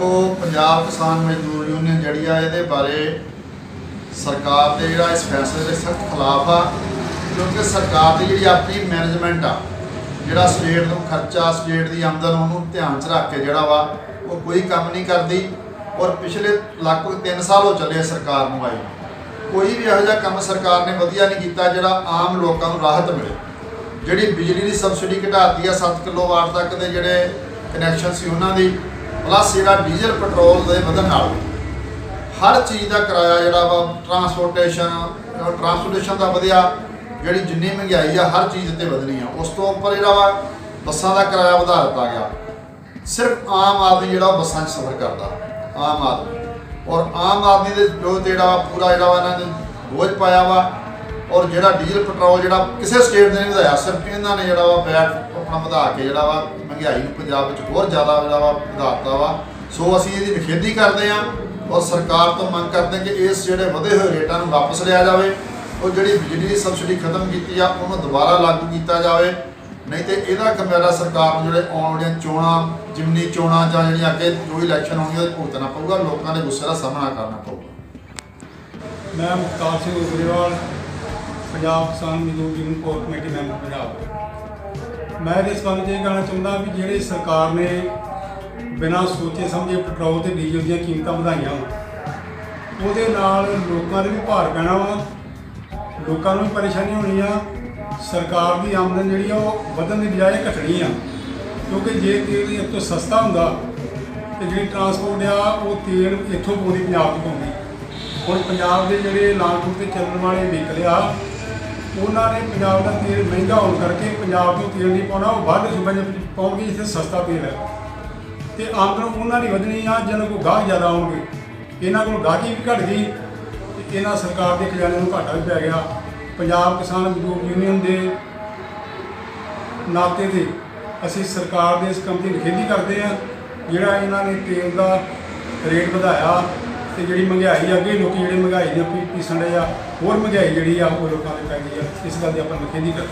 ਦੇਖੋ, ਪੰਜਾਬ ਕਿਸਾਨ ਮਜ਼ਦੂਰ ਯੂਨੀਅਨ ਜਿਹੜੀ ਆ ਇਹਦੇ ਬਾਰੇ ਸਰਕਾਰ ਦੇ ਜਿਹੜਾ ਇਸ ਫੈਸਲੇ ਦੇ ਸਖਤ ਖਿਲਾਫ ਆ, ਕਿਉਂਕਿ ਸਰਕਾਰ ਦੀ ਜਿਹੜੀ ਆਪਣੀ ਮੈਨੇਜਮੈਂਟ ਆ, ਜਿਹੜਾ ਸਟੇਟ ਨੂੰ ਖਰਚਾ, ਸਟੇਟ ਦੀ ਆਮਦਨ ਉਹਨੂੰ ਧਿਆਨ 'ਚ ਰੱਖ ਕੇ ਜਿਹੜਾ ਵਾ, ਉਹ ਕੋਈ ਕੰਮ ਨਹੀਂ ਕਰਦੀ ਔਰ ਪਿਛਲੇ ਲਗਭਗ 3 ਸਾਲ ਹੋ ਚੱਲੇ ਸਰਕਾਰ ਨੂੰ ਆਈ ਕੋਈ ਵੀ ਇਹੋ ਜਿਹਾ ਕੰਮ ਸਰਕਾਰ ਨੇ ਵਧੀਆ ਨਹੀਂ ਕੀਤਾ ਜਿਹੜਾ ਆਮ ਲੋਕਾਂ ਨੂੰ ਰਾਹਤ ਮਿਲੇ। ਜਿਹੜੀ ਬਿਜਲੀ ਦੀ ਸਬਸਿਡੀ ਘਟਾਤੀ ਆ 7 ਕਿਲੋਵਾਟ ਤੱਕ ਦੇ ਜਿਹੜੇ ਕਨੈਕਸ਼ਨ ਸੀ ਉਹਨਾਂ ਦੀ ਪਲੱਸ ਜਿਹੜਾ ਡੀਜ਼ਲ ਪੈਟਰੋਲ ਦੇ ਵਧਣ ਨਾਲ ਹਰ ਚੀਜ਼ ਦਾ ਕਿਰਾਇਆ ਜਿਹੜਾ ਵਾ ਟਰਾਂਸਪੋਰਟੇਸ਼ਨ ਟਰਾਂਸਪੋਰਟੇਸ਼ਨ ਦਾ ਵਧਿਆ, ਜਿਹੜੀ ਜਿੰਨੀ ਮਹਿੰਗਾਈ ਆ, ਹਰ ਚੀਜ਼ ਤੇ ਵਧਣੀ ਆ। ਉਸ ਤੋਂ ਉੱਪਰ ਜਿਹੜਾ ਵਾ, ਬੱਸਾਂ ਦਾ ਕਿਰਾਇਆ ਵਧਾ ਦਿੱਤਾ ਗਿਆ। ਸਿਰਫ ਆਮ ਆਦਮੀ ਜਿਹੜਾ ਉਹ ਬੱਸਾਂ 'ਚ ਸਫ਼ਰ ਕਰਦਾ, ਆਮ ਆਦਮੀ। ਔਰ ਆਮ ਆਦਮੀ ਦੇ ਜੋ ਜਿਹੜਾ ਵਾ, ਪੂਰਾ ਜਿਹੜਾ ਵਾ ਇਹਨਾਂ ਨੇ ਬੋਝ ਪਾਇਆ ਵਾ ਔਰ ਜਿਹੜਾ ਡੀਜ਼ਲ ਪੈਟਰੋਲ ਜਿਹੜਾ ਕਿਸੇ ਸਟੇਟ ਨੇ ਨਹੀਂ ਵਧਾਇਆ, ਸਿਰਫ ਇਹਨਾਂ ਨੇ ਜਿਹੜਾ ਵਾ ਵੈਟ ਆਪਣਾ ਵਧਾ ਕੇ ਜਿਹੜਾ ਵਾ ਮਹਿੰਗਾਈ ਨੂੰ ਪੰਜਾਬ ਵਿੱਚ ਹੋਰ ਜ਼ਿਆਦਾ ਜਿਹੜਾ ਵਾ ਵਧਾਤਾ ਵਾ। ਸੋ ਅਸੀਂ ਇਹਦੀ ਨਿਖੇਧੀ ਕਰਦੇ ਹਾਂ ਔਰ ਸਰਕਾਰ ਤੋਂ ਮੰਗ ਕਰਦੇ ਹਾਂ ਕਿ ਇਸ ਜਿਹੜੇ ਵਧੇ ਹੋਏ ਰੇਟਾਂ ਨੂੰ ਵਾਪਸ ਲਿਆ ਜਾਵੇ। ਔਰ ਜਿਹੜੀ ਬਿਜਲੀ ਦੀ ਸਬਸਿਡੀ ਖਤਮ ਕੀਤੀ ਆ, ਉਹਨੂੰ ਦੁਬਾਰਾ ਲਾਗੂ ਕੀਤਾ ਜਾਵੇ। ਨਹੀਂ ਤੇ ਇਹਦਾ ਕਮਿਆਰਾ ਸਰਕਾਰ ਨੂੰ ਜਿਹੜੇ ਆਉਣ ਵਾਲੀਆਂ ਚੋਣਾਂ, ਜਿਮਨੀ ਚੋਣਾਂ ਜਾਂ ਜਿਹੜੀਆਂ ਅੱਗੇ ਜੋ ਇਲੈਕਸ਼ਨ ਹੋਣਗੀਆਂ ਉਹਦੇ ਭੁਗਤਣਾ ਪਊਗਾ। ਲੋਕਾਂ ਦੇ ਗੁੱਸੇ ਦਾ ਸਾਹਮਣਾ ਕਰਨਾ ਪਊਗਾ। ਮੈਂ ਮੁਖਤਾਰ ਸਿੰਘ ਉਗਰੇਵਾਲ ਪੰਜਾਬ ਕਿਸਾਨ ਮਜ਼ਦੂਰ union core committee member Punjab. ਮੈਂ ਇਸ ਗੱਲ 'ਚ ਇਹ ਕਹਿਣਾ ਚਾਹੁੰਦਾ ਵੀ ਜਿਹੜੇ ਸਰਕਾਰ ਨੇ ਬਿਨਾਂ ਸੋਚੇ ਸਮਝੇ ਪੈਟਰੋਲ ਤੇ ਡੀਜ਼ਲ ਦੀਆਂ ਕੀਮਤਾਂ ਵਧਾਈਆਂ ਵਾ, ਉਹਦੇ ਨਾਲ ਲੋਕਾਂ ਦੇ ਵੀ ਭਾਰ ਪੈਣਾ ਵਾ, ਲੋਕਾਂ ਨੂੰ ਵੀ ਪਰੇਸ਼ਾਨੀ ਹੋਣੀ ਆ ਸਰਕਾਰ ਦੀ ਆਮਦਨ ਜਿਹੜੀ ਆ ਉਹ ਵਧਣ ਦੀ ਬਜਾਏ ਘਟਣੀ ਆ। ਕਿਉਂਕਿ ਜੇ ਤੇਲ ਇੱਥੋਂ ਸਸਤਾ ਹੁੰਦਾ, ਤੇ ਜਿਹੜੀ ਟਰਾਂਸਪੋਰਟ ਆ, ਉਹ ਤੇਲ ਇੱਥੋਂ ਪੂਰੀ ਪੰਜਾਬ ਤੋਂ ਪਾਉਂਦੀ ਹੁਣ ਪੰਜਾਬ ਦੇ ਜਿਹੜੇ ਲਾਂਗਪੁਰ ਤੇ ਚੱਲਣ ਵਾਲੇ ਵਹੀਕਲ ਆ ਉਹਨਾਂ ਨੇ ਪੰਜਾਬ ਦਾ ਤੇਲ ਮਹਿੰਗਾ ਹੋਣ ਕਰਕੇ ਪੰਜਾਬ ਤੋਂ ਤੇਲ ਨਹੀਂ ਪਾਉਣਾ, ਉਹ ਬਾਹਰ ਸੂਬਿਆਂ 'ਚ ਪਾਉਣਗੇ ਜਿੱਥੇ ਸਸਤਾ ਤੇਲ ਹੈ। ਤੇ ਆਮਦਨ ਉਹਨਾਂ ਦੀ ਵਧਣੀ ਆ, ਜਿਹਨਾਂ ਕੋਲ ਗਾਹਕ ਜ਼ਿਆਦਾ ਆਉਣਗੇ। ਇਹਨਾਂ ਕੋਲ ਗਾਹਕੀ ਵੀ ਘਟ ਗਈ, ਤੇ ਇਹਨਾਂ ਸਰਕਾਰ ਦੇ ਖਜ਼ਾਨੇ ਨੂੰ ਘਾਟਾ ਵੀ ਪੈ ਗਿਆ। ਪੰਜਾਬ ਕਿਸਾਨ ਮਜ਼ਦੂਰ ਯੂਨੀਅਨ ਦੇ ਨਾਤੇ ਤੇ ਅਸੀਂ ਸਰਕਾਰ ਦੇ ਇਸ ਕੰਮ ਦੀ ਨਿਖੇਧੀ ਕਰਦੇ ਹਾਂ, ਜਿਹੜਾ ਇਹਨਾਂ ਨੇ ਤੇਲ ਦਾ ਰੇਟ ਵਧਾਇਆ ਤੇ ਜਿਹੜੀ ਮਹਿੰਗਾਈ ਆ, ਅੱਗੇ ਲੋਕੀ ਜਿਹੜੇ ਮਹਿੰਗਾਈ ਦੇ ਪੀ, ਪੀਸਣ ਡਏ ਆ, ਹੋਰ ਮਹਿੰਗਾਈ ਜਿਹੜੀ ਆ ਉਹ ਲੋਕਾਂ ਦੇ ਪੈ ਗਈ ਆ। ਇਸ ਗੱਲ ਦੀ ਆਪਾਂ ਨਿਖੇਧੀ ਕਰ ਹਾਂ